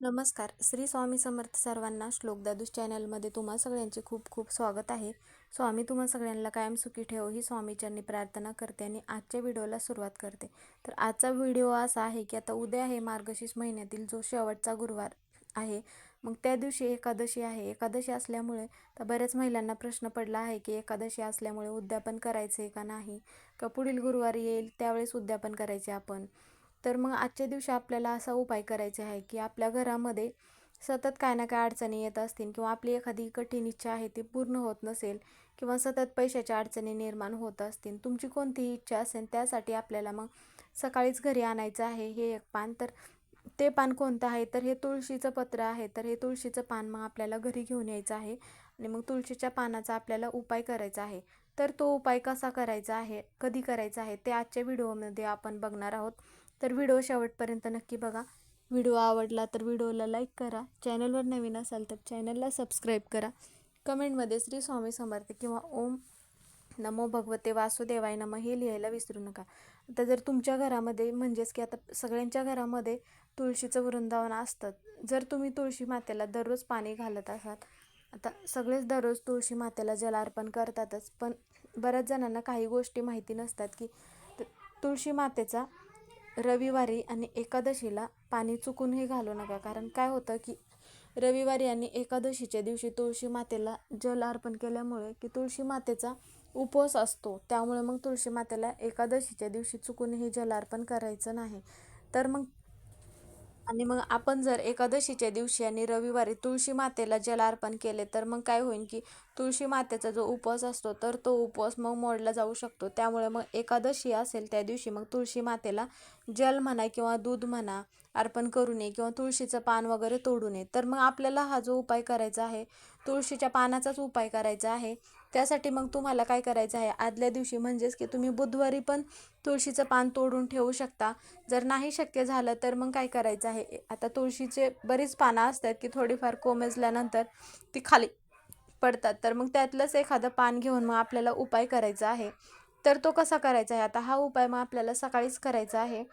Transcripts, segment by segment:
नमस्कार. श्री स्वामी समर्थ सर्वांना श्लोक दादूस चॅनलमध्ये तुम्हा सगळ्यांचे खूप खूप स्वागत आहे. स्वामी तुम्हा सगळ्यांना कायम सुखी ठेव ही स्वामीचरणी प्रार्थना करते आणि आजच्या व्हिडिओला सुरुवात करते. तर आजचा व्हिडिओ असा आहे की आता उद्या आहे मार्गशीर्ष महिन्यातील जो शेवटचा गुरुवार आहे. मग त्या दिवशी एकादशी आहे. एकादशी असल्यामुळे तर बऱ्याच महिलांना प्रश्न पडला आहे की एकादशी असल्यामुळे उद्यापन करायचे का नाही? का पुढील गुरुवार येईल? त्यावेळेस उद्यापन करायचे आपण. तर मग आजच्या दिवशी आपल्याला असा उपाय करायचा आहे की आपल्या घरामध्ये सतत काय ना काय अडचणी येत असतील किंवा आपली एखादी कठीण इच्छा आहे ती पूर्ण होत नसेल किंवा सतत पैशाच्या अडचणी निर्माण होत असतील तुमची कोणतीही इच्छा असेल त्यासाठी आपल्याला मग सकाळीच घरी आणायचं आहे हे एक पान. तर ते पान कोणतं आहे? तर हे तुळशीचं पत्र आहे. तर हे तुळशीचं पान मग आपल्याला घरी घेऊन यायचं आहे आणि मग तुळशीच्या पानाचा आपल्याला उपाय करायचा आहे. तर तो उपाय कसा करायचा आहे कधी करायचा आहे ते आजच्या व्हिडिओमध्ये आपण बघणार आहोत. तर व्हिडिओ शेवटपर्यंत नक्की बघा. व्हिडिओ आवडला तर व्हिडिओला लाईक करा. चॅनलवर नवीन असाल तर चॅनलला सबस्क्राईब करा. कमेंटमध्ये श्री स्वामी समर्थ किंवा ओम नमो भगवते वासुदेवाय नम हे लिहायला विसरू नका. आता जर तुमच्या घरामध्ये म्हणजेच की आता सगळ्यांच्या घरामध्ये तुळशीचं वृंदावन असतं. जर तुम्ही तुळशी मातेला दररोज पाणी घालत असाल आता सगळेच दररोज तुळशी मातेला जल अर्पण करतातच. पण बऱ्याच जणांना काही गोष्टी माहिती नसतात की तुळशी मातेचा रविवारी आणि एकादशीला पाणी चुकूनही घालू नका. कारण काय होतं की रविवारी आणि एकादशीच्या दिवशी तुळशी मातेला जल अर्पण केल्यामुळे की तुळशी मातेचा उपवास असतो त्यामुळे मग तुळशी मातेला एकादशीच्या दिवशी चुकूनही जल अर्पण करायचं नाही. तर मग आणि मग आपण जर एकादशीच्या दिवशी आणि रविवारी तुळशी मातेला जल अर्पण केले तर मग काय होईल की तुळशी मातेचा जो उपवास असतो तर तो उपवास मग मोडला जाऊ शकतो. त्यामुळे मग एकादशी असेल त्या दिवशी मग तुळशी मातेला जल म्हणा किंवा दूध म्हणा अर्पण करू नये किंवा तुळशीचं पान वगैरे तोडू नये. तर मग आपल्याला हा जो उपाय करायचा आहे तुळशीच्या पानाचाच उपाय करायचा आहे त्यासाठी मग तुम्हाला काय करायचं आहे? आदल्या दिवशी म्हणजेच की तुम्ही बुधवारी पण तुळशीचं पान तोडून ठेवू शकता. जर नाही शक्य झालं तर मग काय करायचं आहे? आता तुळशीचे बरीच पानं असतात की थोडीफार कोमेजल्यानंतर ती खाली पडतात. तर मग त्यातलंच एखादं पान घेऊन मग आपल्याला उपाय करायचा आहे. तर तो कसा करायचा आहे? आता हा उपाय मग आपल्याला सकाळीच करायचा आहे.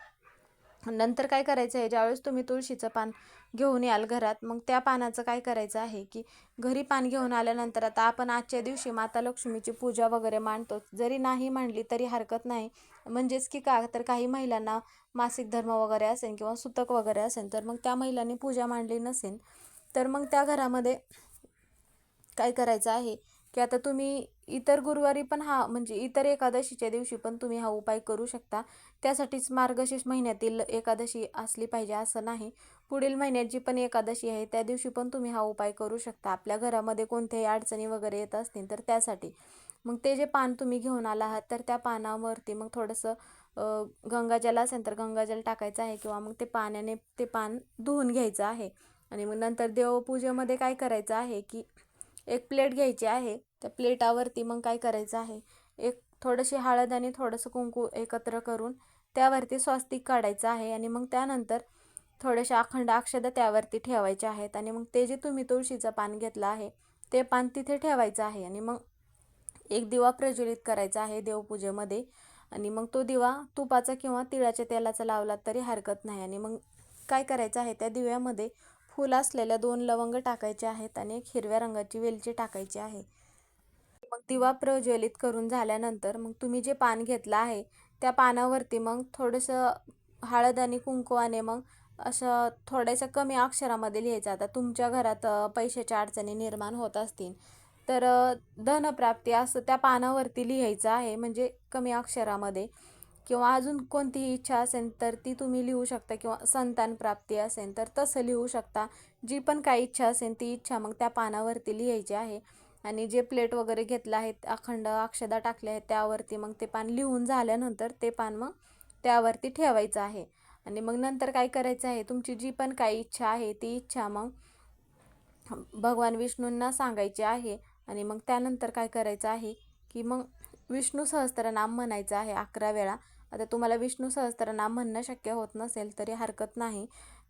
नंतर काय करायचं आहे? ज्यावेळेस तुम्ही तुळशीचं पान घेऊन याल घरात मग त्या पानाचं काय करायचं आहे की घरी पान घेऊन आल्यानंतर आता आपण आजच्या दिवशी माता लक्ष्मीची पूजा वगैरे मांडतो. जरी नाही मांडली तरी हरकत नाही. म्हणजेच की का तर काही महिलांना मासिक धर्म वगैरे असेल किंवा सुतक वगैरे असेल तर मग त्या महिलांनी पूजा मांडली नसेल तर मग त्या घरामध्ये काय करायचं आहे? की आता तुम्ही इतर गुरुवारी पण हा म्हणजे इतर एकादशीच्या दिवशी पण तुम्ही हा उपाय करू शकता. त्यासाठीच मार्गशीर्ष महिन्यातील एकादशी असली पाहिजे असं नाही. पुढील महिन्यात जी पण एकादशी आहे त्या दिवशी पण तुम्ही हा उपाय करू शकता. आपल्या घरामध्ये कोणत्याही अडचणी वगैरे येत असतील तर त्यासाठी. मग ते जे पान तुम्ही घेऊन आला आहात तर त्या पानावरती मग थोडंसं गंगाजल असेल तर गंगाजल टाकायचं आहे किंवा मग ते पाण्याने ते पान धुवून घ्यायचं आहे. आणि मग नंतर देवपूजेमध्ये काय करायचं आहे की एक प्लेट घ्यायची आहे. त्या प्लेटावरती मग काय करायचं आहे? एक थोडीशी हळद आणि थोडंसं कुंकू एकत्र करून त्यावरती स्वास्तिक काढायचं आहे आणि मग त्यानंतर थोड्याशा अखंड अक्षदा त्यावरती ठेवायचे आहेत आणि मग ते जे तुम्ही तुळशीचं पान घेतलं आहे ते पान तिथे ठेवायचं आहे आणि मग एक दिवा प्रज्वलित करायचा आहे देवपूजेमध्ये आणि मग तो दिवा तुपाचा किंवा तिळाच्या तेलाचा लावला तरी हरकत नाही आणि मग काय करायचं आहे त्या दिव्यामध्ये फुल असलेल्या दोन लवंग टाकायचे आहेत आणि एक हिरव्या रंगाची वेलची टाकायची आहे. मग दिवा प्रज्वलित करून झाल्यानंतर मग तुम्ही जे पान घेतलं आहे त्या पानावरती मग थोडंसं हळद आणि कुंकवाने मग असं थोड्याशा कमी अक्षरामध्ये लिहायचं. आता तुमच्या घरात पैशाच्या अडचणी निर्माण होत असतील तर धनप्राप्ती असं त्या पानावरती लिहायचं आहे म्हणजे कमी अक्षरामध्ये. किंवा अजून कोणतीही इच्छा असेल तर ती तुम्ही लिहू शकता किंवा संतान प्राप्ती असेल तर तसं लिहू शकता. जी पण काही इच्छा असेल ती इच्छा मग त्या पानावरती लिहायची आहे. आणि जे प्लेट वगैरे घेतलं आहे अखंड अक्षदा टाकले आहेत त्यावरती मग ते पान लिहून झाल्यानंतर ते पान मग त्यावरती ठेवायचं आहे. आणि मग नंतर काय करायचं आहे तुमची जी पण काही इच्छा आहे ती इच्छा मग भगवान विष्णूंना सांगायची आहे. आणि मग त्यानंतर काय करायचं आहे की मग विष्णू सहस्त्रनाम म्हणायचं आहे अकरा वेळा. आता तुम्हाला विष्णू सहस्त्रनाम म्हणणं शक्य होत नसेल तरी हरकत नाही.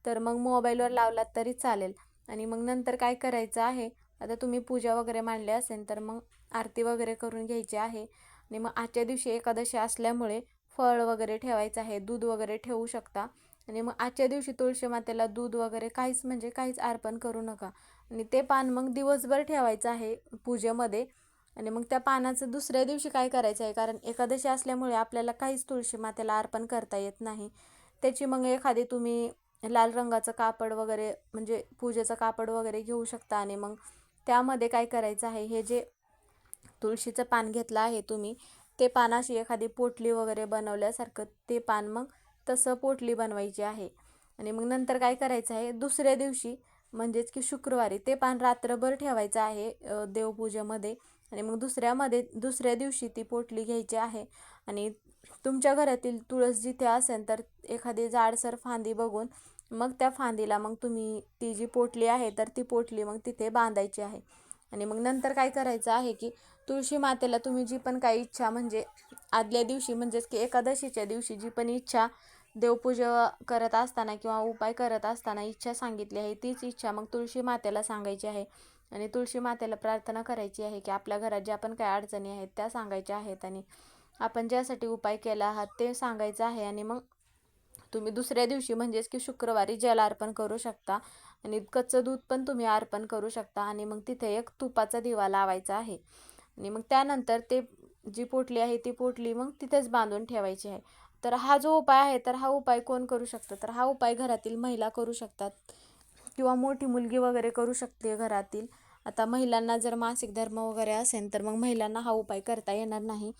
तर मग मोबाईलवर लावलात तरी चालेल. आणि मग नंतर काय करायचं आहे आता तुम्ही पूजा वगैरे मांडली असेल तर मग आरती वगैरे करून घ्यायची आहे. आणि मग आजच्या दिवशी एकादशी असल्यामुळे फळ वगैरे ठेवायचं आहे दूध वगैरे ठेवू शकता. आणि मग आजच्या दिवशी तुळशी मातेला दूध वगैरे काहीच म्हणजे काहीच अर्पण करू नका. आणि ते पान मग दिवसभर ठेवायचं आहे पूजेमध्ये. आणि मग त्या पानाचं दुसऱ्या दिवशी काय करायचं आहे? कारण एकादशी असल्यामुळे आपल्याला काहीच तुळशी मातेला अर्पण करता येत नाही. त्याची मग एखादी तुम्ही लाल रंगाचं कापड वगैरे म्हणजे पूजेचं कापड वगैरे घेऊ शकता आणि मग त्यामध्ये काय करायचं आहे? हे जे तुळशीचं पान घेतलं आहे तुम्ही ते पानाशी एखादी पोटली वगैरे बनवल्यासारखं ते पान मग तसं पोटली बनवायची आहे. आणि मग नंतर काय करायचं आहे? दुसऱ्या दिवशी म्हणजेच की शुक्रवारी ते पान रात्रभर ठेवायचं आहे देवपूजेमध्ये. आणि मग दुसऱ्यामध्ये दुसऱ्या दिवशी ती पोटली घ्यायची आहे. आणि तुमच्या घरातील तुळस जिथे असेल तर एखादी जाडसर फांदी बघून मग त्या फांदीला मग तुम्ही ती जी पोटली आहे तर ती पोटली मग तिथे बांधायची आहे. आणि मग नंतर काय करायचं आहे की तुळशी मातेला तुम्ही जी पण काही इच्छा म्हणजे आदल्या दिवशी म्हणजेच की एकादशीच्या दिवशी जी पण इच्छा देवपूजा करत असताना किंवा उपाय करत असताना इच्छा सांगितली आहे तीच इच्छा मग तुळशी मातेला सांगायची आहे. आणि तुळशी मातेला प्रार्थना करायची आहे की आपल्या घरात ज्या पण काय अडचणी आहेत त्या सांगायच्या आहेत. आणि आपण ज्यासाठी उपाय केला आहात ते सांगायचं आहे. आणि मग तुम्ही दुसऱ्या दिवशी म्हणजेच की शुक्रवारी जल अर्पण करू शकता आणि कच्चं दूध पण तुम्ही अर्पण करू शकता आणि मग तिथे एक तुपाचा दिवा लावायचा आहे. आणि मग त्यानंतर ते जी पोटली आहे ती पोटली मग तिथेच बांधून ठेवायची आहे. तर हा जो उपाय आहे तर हा उपाय कोण करू शकतं? तर हा उपाय घरातील महिला करू शकतात किंवा मोठी मुलगी वगैरे करू शकते घरातील. आता महिलांना जर मासिक धर्म वगैरे असेल तर मग महिलांना हा उपाय करता येणार नाही.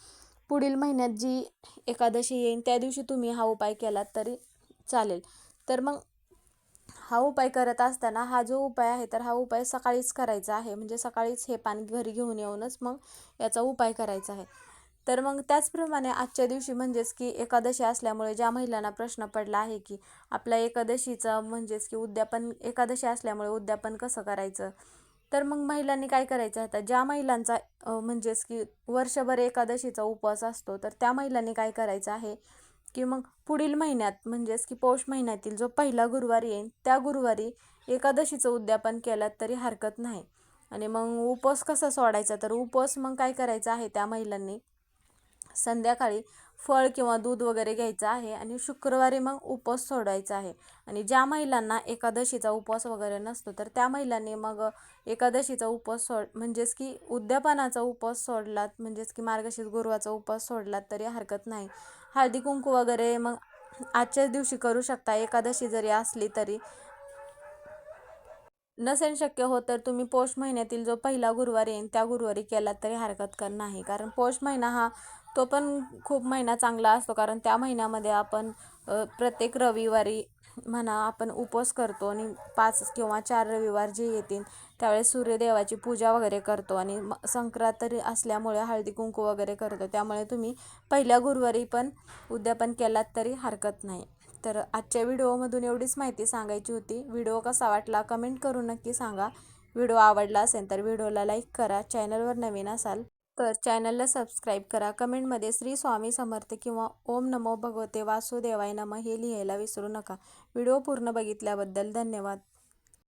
पुढील महिन्यात जी एकादशी येईल त्या दिवशी तुम्ही हा उपाय केलात तरी चालेल. तर मग हा उपाय करत असताना हा जो उपाय आहे तर हा उपाय सकाळीच करायचा आहे. म्हणजे सकाळीच हे पाणी घरी घेऊन येऊनच मग याचा उपाय करायचा आहे. तर मग त्याचप्रमाणे आजच्या दिवशी म्हणजेच की एकादशी असल्यामुळे ज्या महिलांना प्रश्न पडला आहे की आपल्या एकादशीचं म्हणजेच की उद्यापन एकादशी असल्यामुळे उद्यापन कसं करायचं? तर मग महिलांनी काय करायचं आता? ज्या महिलांचा म्हणजेच की वर्षभर एकादशीचा उपवास असतो तर त्या महिलांनी काय करायचं आहे? की मग पुढील महिन्यात म्हणजेच की पौष महिन्यातील जो पहिला गुरुवार येईल त्या गुरुवारी एकादशीचं उद्यापन केलं तरी हरकत नाही. आणि मग उपवास कसा सोडायचा? तर उपवास मग काय करायचं आहे त्या महिलांनी? संध्याकाळी फळ किंवा दूध वगैरे घ्यायचं आहे आणि शुक्रवारी मग उपवास सोडायचा आहे. आणि ज्या महिलांना एकादशीचा उपवास वगैरे नसतो तर त्या महिलांनी मग एकादशीचा उपवास सोड म्हणजेच की उद्यापनाचा उपवास सोडलात म्हणजेच की मार्गशीर्ष गुरुवाचा उपवास सोडलात तरी हरकत नाही. हळदी कुंकू वगैरे मग आजच्याच दिवशी करू शकता एकादशी जरी असली तरी. नसेल शक्य होत तर तुम्ही पौष महिन्यातील जो पहिला गुरुवार येईल त्या गुरुवारी केलात तरी हरकत कर नाही. कारण पौष महिना हा तो पण खूप महिना चांगला असतो कारण त्या महिन्यामध्ये आपण प्रत्येक रविवारी म्हणा आपण उपवास करतो आणि पाच किंवा चार रविवार जे येतील त्यावेळेस सूर्यदेवाची पूजा वगैरे करतो आणि संक्रांत असल्यामुळे हळदी कुंकू वगैरे करतो. त्यामुळे तुम्ही पहिल्या गुरुवारी पण उद्यापन केलात तरी हरकत नाही. तर आजच्या व्हिडिओमधून एवढीच माहिती सांगायची होती. व्हिडिओ कसा वाटला कमेंट करून नक्की सांगा. व्हिडिओ आवडला असेल तर व्हिडिओला लाईक करा. चॅनलवर नवीन असाल तर चॅनलला सबस्क्राईब करा. कमेंटमध्ये श्री स्वामी समर्थ किंवा ओम नमो भगवते वासुदेवाय नम हे लिहायला विसरू नका. व्हिडिओ पूर्ण बघितल्याबद्दल धन्यवाद.